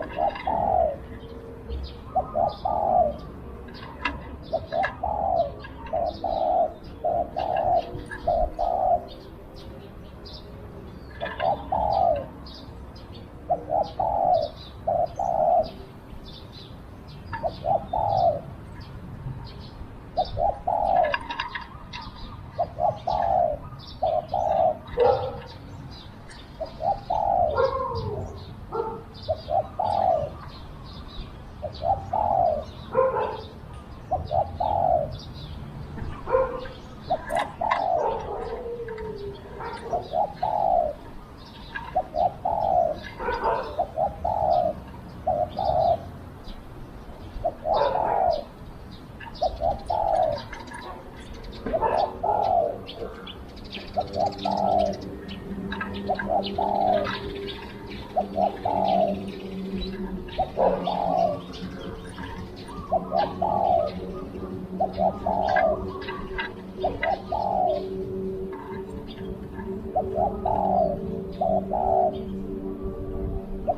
Thank you. เ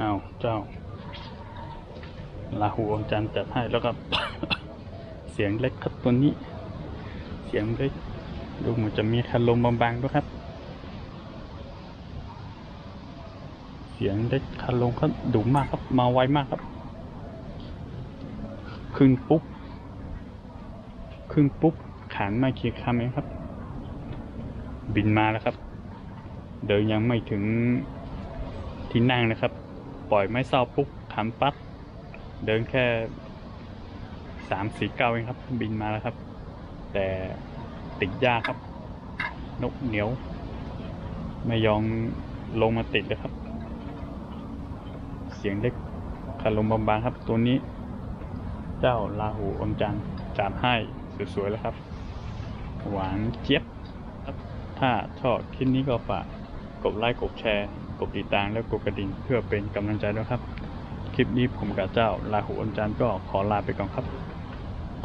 อ้าวเจ้าลาหูอมจันจัดให้แล้วก็ เสียงเล็กครับตัวนี้ เสียงเล็ก ดูเหมือนจะมีคันลมบางๆด้วยครับ เสียงเล็กคันลมก็ดุมากครับ มาไวมากครับ ขึ้นปุ๊บ ขึ้นปุ๊บขานมากี่คำเองครับ บินมาแล้วครับ เดินยังไม่ถึงที่นั่งนะครับ ปล่อยไม่เศร้าปุ๊บขันปั๊บเดินแค่สามสี่เก้าเองครับ บินมาแล้วครับ แต่ติดยากครับ นกเหนียว ไม่ยอมลงมาติดเลยครับ เสียงเล็กคารมบางๆครับ ตัวนี้ เจ้าลาหูอมจันจัดให้สวยๆแล้วครับ หวานเจี๊ยบครับถ้าชอบคลิปนี้ก็ฝากกดไลค์กดแชร์ กดติดตามและกดกระดิ่งเพื่อเป็นกำลังใจด้วยครับ คลิปนี้ผมกับเจ้าลาหูอมจันทร์ก็ขอลาไปก่อนครับ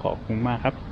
ขอบคุณมากครับ